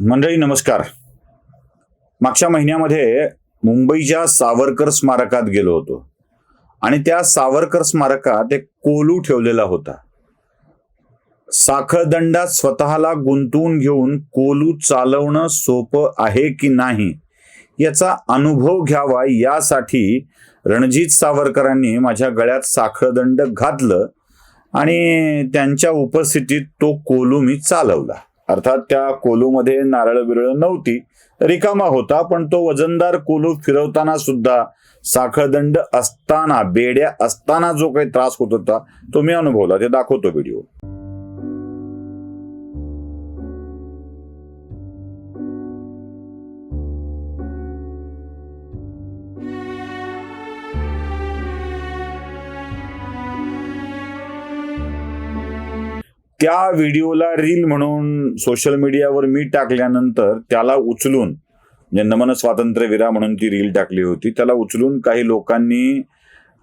मंडळी नमस्कार. मागच्या महिन्यामध्ये मुंबईच्या सावरकर स्मारकात गेलो होतो. आणि त्या सावरकर स्मारकात एक कोलू ठेवलेला होता. साखळदंडात स्वतःला गुंतवून घेऊन कोलू चालवणं सोपं आहे की नाही याचा अनुभव घ्यावा यासाठी रणजित सावरकरांनी माझ्या गळ्यात साखळदंड घातलं आणि त्यांच्या उपस्थितीत तो कोलू मी चालवला. अर्थात त्या कोलूमध्ये नारळ बिरळ नव्हती. रिकामा होता पण तो वजनदार कोलू फिरवताना सुद्धा साखळदंड असताना बेड्या असताना जो काही त्रास होत होता तो मी अनुभवला. ते दाखवतो व्हिडिओ त्या व्हिडिओला रील म्हणून सोशल मीडियावर मी टाकल्यानंतर त्याला उचलून म्हणजे नमन स्वातंत्र्यवीरा म्हणून ती रील टाकली होती त्याला उचलून काही लोकांनी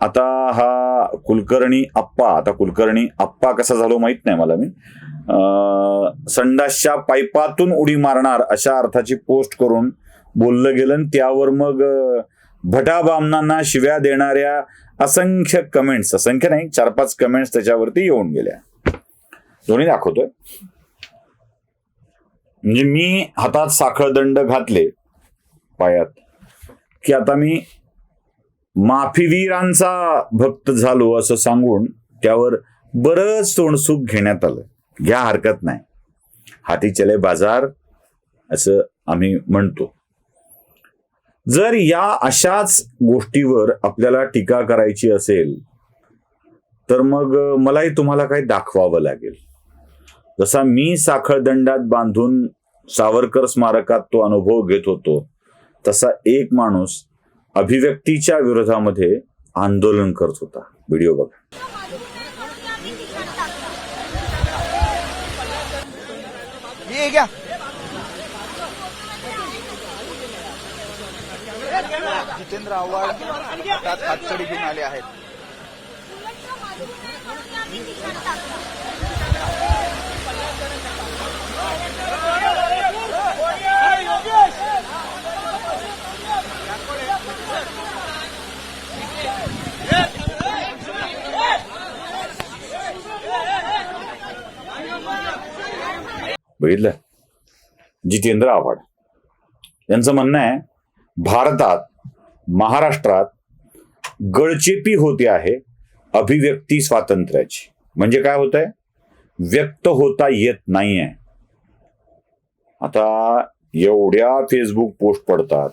आता हा कुलकर्णी आप्पा आता कुलकर्णी आप्पा कसा झालो माहीत नाही मला मी संडासच्या पाईपातून उडी मारणार अशा अर्थाची पोस्ट करून बोललं गेलं आणि त्यावर मग अं, भटाबामनांना शिव्या देणाऱ्या असंख्य कमेंट्स असंख्य नाही चार पाच कमेंट्स त्याच्यावरती येऊन गेल्या. दोन्ही दाखवतोय. म्हणजे मी हातात साखळदंड घातले पायात की आता मी माफीवीरांचा भक्त झालो असं सांगून त्यावर बरंच तोंडसुख घेण्यात आलं. घ्या हरकत नाही. हाती चले बाजार असं आम्ही म्हणतो. जर या अशाच गोष्टीवर आपल्याला टीका करायची असेल तर मग मलाही तुम्हाला काही दाखवावं लागेल. जसा मी साखळदंडात बांधून सावरकर स्मारकात तो अनुभव घेत होतो तसा एक माणूस अभिव्यक्तीच्या विरोधामध्ये आंदोलन करत होता. व्हिडिओ बघा. क्या जितेंद्र आव्हाड हातात हातकडी घेऊन आले आहेत. बघितलं? जितेंद्र आव्हाड. यांचं म्हणणं आहे भारतात महाराष्ट्रात गळचेपी होते आहे अभिव्यक्ती स्वातंत्र्याची. म्हणजे काय होत आहे व्यक्त होता येत नाहीये. आता एवढ्या फेसबुक पोस्ट पडतात.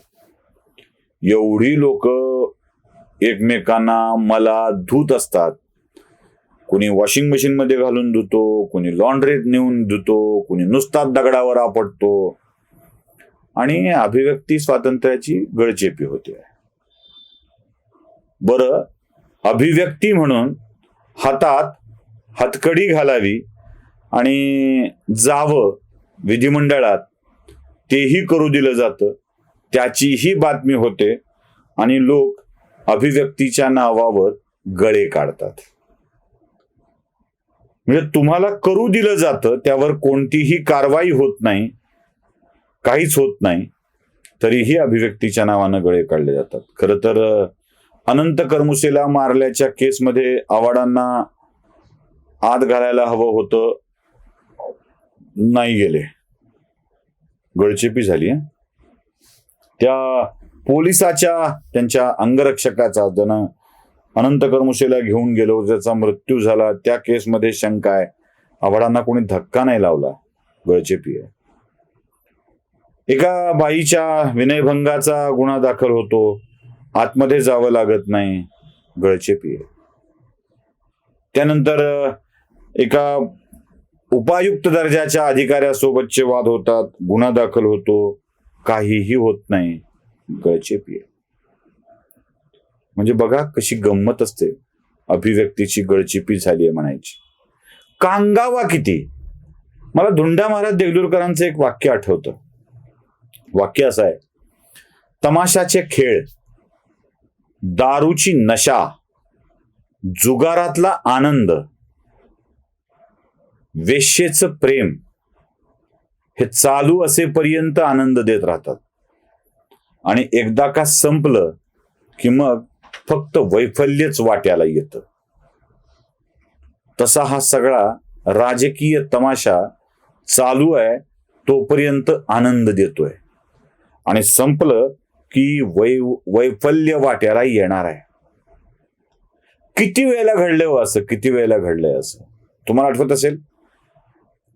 एवढी लोक एकमेकांना मला धुत असतात. कुणी वॉशिंग मशीन मध्ये घालून धुतो कुणी लॉन्ड्रीत नेऊन धुतो कुणी नुसताच दगडावर आपटतो. आणि अभिव्यक्ती स्वातंत्र्याची गळचेपी होते. बर अभिव्यक्ती म्हणून हातात हातकडी घालावी आणि जावं विधिमंडळात तेही करू दिलं जातं त्याचीही बातमी होते आणि लोक अभिव्यक्तीच्या नावावर गळे काढतात. म्हणजे तुम्हाला करू दिलं जातं त्यावर कोणतीही कारवाई होत नाही काहीच होत नाही तरीही अभिव्यक्तीच्या नावानं गळे काढले जातात. खरं तर अनंत करमुसेला मारल्याच्या केसमध्ये आवाडांना आत घालायला हवं होतं. नाही गेले. गळचेपी झाली त्या पोलिसाच्या त्यांच्या अंगरक्षकाचा ज्यानं अनंत करमुसेला घेऊन गेलो ज्याचा मृत्यू झाला त्या केसमध्ये शंका आहे. आव्हाडांना कोणी धक्का नाही लावला गळचेपी आहे. एका बाईच्या विनयभंगाचा गुन्हा दाखल होतो. आतमध्ये जावं लागत नाही गळचेपी आहे. त्यानंतर एका उपायुक्त दर्जाच्या अधिकाऱ्यासोबतचे वाद होतात गुन्हा दाखल होतो काहीही होत नाही. गळचेपी म्हणजे बघा कशी गंमत असते. अभिव्यक्तीची गळचिपी झाली आहे म्हणायची. कांगावा किती? मला धुंडा महाराज देगलूरकरांचं एक वाक्य आठवतं. वाक्य असं आहे. तमाशाचे खेळ दारूची नशा जुगारातला आनंद वेश्येचं प्रेम हे चालू असेपर्यंत आनंद देत राहतात. आणि एकदा का संपलं की मग फक्त वैफल्यच वाट्याला येतं. तसा हा सगळा राजकीय तमाशा चालू आहे तोपर्यंत आनंद देतोय. आणि संपलं की वै वैफल्य वाट्याला येणार आहे. किती वेळेला घडलंय हो असं? किती वेळेला घडलंय असं? तुम्हाला आठवत असेल?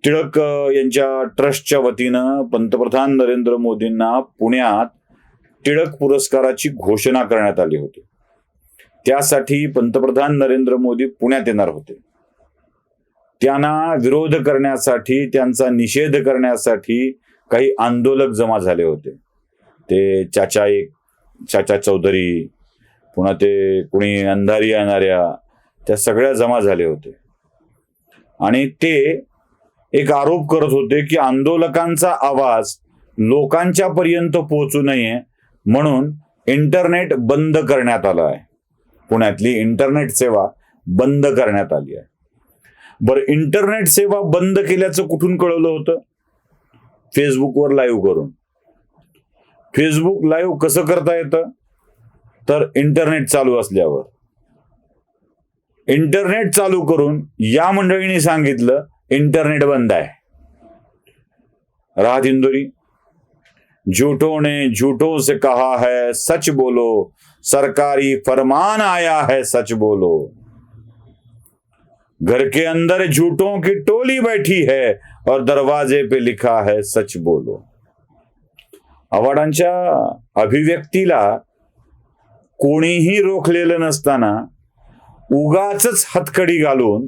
टिळक यांच्या ट्रस्टच्या वतीनं पंतप्रधान नरेंद्र मोदींना पुण्यात टिळक पुरस्काराची घोषणा करण्यात आली होती. त्यासाठी पंतप्रधान नरेंद्र मोदी पुण्यात येणार होते. त्यांना विरोध करण्यासाठी त्यांचा निषेध करण्यासाठी काही आंदोलक जमा झाले होते. ते चाचा एक चाचा चौधरी पुन्हा ते कुणी अंधारी येणाऱ्या त्या सगळ्या जमा झाले होते. आणि ते एक आरोप करत होते की आंदोलकांचा आवाज लोकांच्या पर्यंत पोहोचू नये म्हणून इंटरनेट बंद करण्यात आलं आहे. पुण्यातली इंटरनेट सेवा बंद करण्यात आली आहे. बरं इंटरनेट सेवा बंद केल्याचं कुठून कळवलं होतं? फेसबुकवर लाईव्ह करून. फेसबुक लाईव्ह कसं करता येतं? तर इंटरनेट चालू असल्यावर. इंटरनेट चालू करून या मंडळीने सांगितलं इंटरनेट बंद आहे. राहत इंदुरी झूठों ने झूठों से कहा है सच बोलो. सरकारी फरमान आया है सच बोलो. घर के अंदर झूठों की टोली बैठी है और दरवाजे पे लिखा है सच बोलो. आव्हाडांच्या अभिव्यक्तीला कोणीही रोखलेलं नसताना उगाच हतकडी घालून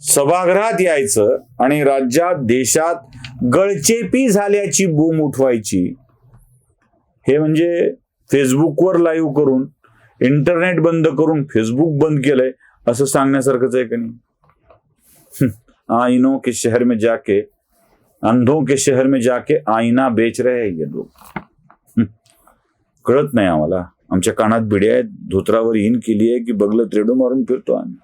सभागृहात यायचं आणि राज्यात देशात गळचेपी झाल्याची बूम उठवायची. हे म्हणजे फेसबुकवर लाईव्ह करून इंटरनेट बंद करून फेसबुक बंद केलंय असं सांगण्यासारखंच आहे का नाही? आईनों के शहर में जाके अंधों के शहर में जाके आईना बेच रहे ये लोक कळत नाही आम्हाला. आमच्या कानात बिड्या आहेत. धोत्रावर इन केली आहे की बगलं त्रेडू मारून फिरतो आम्ही.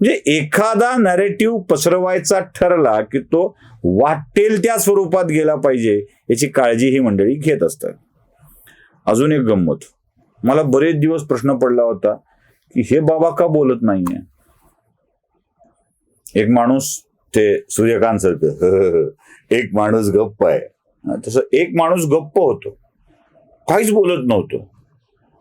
म्हणजे एखादा नॅरेटिव्ह पसरवायचा ठरला की तो वाटेल त्या स्वरूपात गेला पाहिजे याची काळजी ही मंडळी घेत असतात. अजून एक गंमत. मला बरेच दिवस प्रश्न पडला होता की हे बाबा का बोलत नाहीये? एक माणूस ते सूर्यकांत सारखं एक माणूस गप्प आहे. तसं एक माणूस गप्प होतो. काहीच बोलत नव्हतं.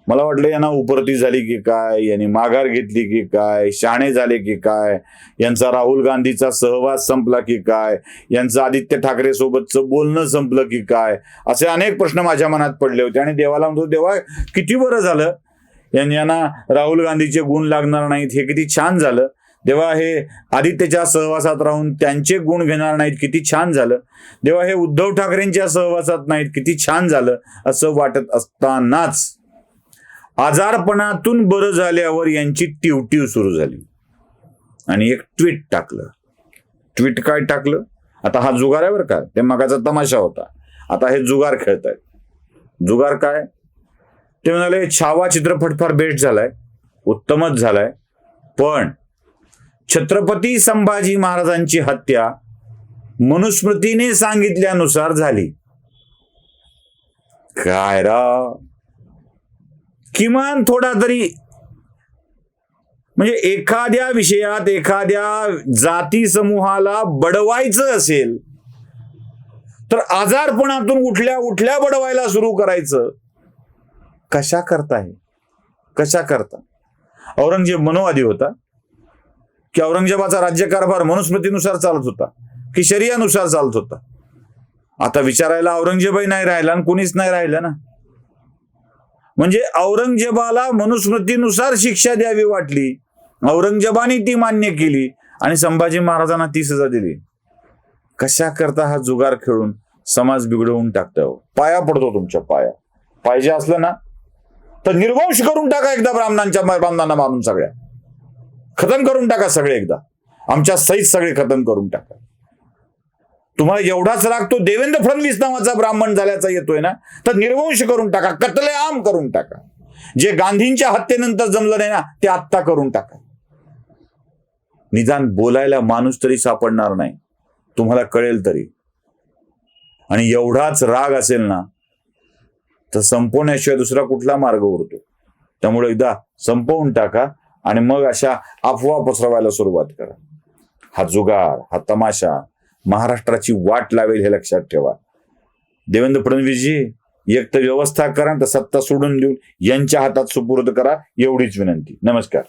मला वाटलं यांना उपरती झाली की काय यांनी माघार घेतली की काय शाणे झाले की काय यांचा राहुल गांधीचा सहवास संपला की काय यांचं आदित्य ठाकरे सोबतचं बोलणं संपलं की काय असे अनेक प्रश्न माझ्या मनात पडले होते. आणि देवाला म्हणतो देवा किती बरं झालं? यांनी यांना राहुल गांधीचे गुण लागणार नाहीत हे किती छान झालं. देवा हे आदित्यच्या सहवासात राहून त्यांचे गुण घेणार नाहीत किती छान झालं. देवा हे उद्धव ठाकरेंच्या सहवासात नाहीत किती छान झालं असं वाटत असतानाच आजारपणातून बरं झाल्यावर यांची टिवटिव सुरू झाली. आणि एक ट्विट टाकलं. ट्विट काय टाकलं? आता हा जुगार आहे बरं का. ते मगाचा तमाशा होता. आता हे जुगार खेळतायत. जुगार काय? ते म्हणाले छावा चित्रपट फार बेस्ट झालाय. उत्तमच झालाय. पण छत्रपती संभाजी महाराजांची हत्या मनुस्मृतीने सांगितल्यानुसार झाली. काय राव? किमान थोडा तरी म्हणजे एखाद्या विषयात एखाद्या जाती समूहाला बडवायचं असेल तर आजारपणातून उठल्या उठल्या बडवायला सुरू करायचं. कशा करता हे? कशा करता? औरंगजेब मनोवादी होता की औरंगजेबाचा राज्यकारभार मनुस्मृतीनुसार चालत होता की शरियानुसार चालत होता. आता विचारायला औरंगजेबही नाही राहिला आणि कोणीच नाही राहिलं ना? म्हणजे औरंगजेबाला मनुस्मृतीनुसार शिक्षा द्यावी वाटली. औरंगजेबाने ती मान्य केली आणि संभाजी महाराजांना ती सजा दिली. कशा करता हा जुगार खेळून समाज बिघडवून टाकतो हो? पाया पडतो तुमच्या पाया. पाहिजे असलं ना? तर निर्वंश करून टाका एकदा ब्राह्मणांच्या ब्राह्मणांना मारून सगळ्या. खतम करून टाका सगळे एकदा. आमच्या सहित सगळे खतम करून टाका. तुम्हाला एवढाच राग तो देवेंद्र फडणवीस नावाचा ब्राह्मण झाल्याचा येतोय ना? तर निर्वंश करून टाका कतलेआम करून टाका. जे गांधींच्या हत्येनंतर जमलं नाही ना ते आत्ता करून टाका. निदान बोलायला माणूस तरी सापडणार नाही. तुम्हाला कळेल तरी. आणि एवढाच राग असेल ना तर संपवण्याशिवाय दुसरा कुठला मार्ग उरतो. त्यामुळे एकदा संपवून टाका आणि मग अशा अफवा पसरवायला सुरुवात करा. हा जुगार हा तमाशा. महाराष्ट्राची वाट लावेल हे लक्षात ठेवा. देवेंद्र फडणवीसजी एक तर व्यवस्था करा तर सत्ता सोडून देऊन यांच्या हातात सुपूर्द करा एवढीच विनंती. नमस्कार.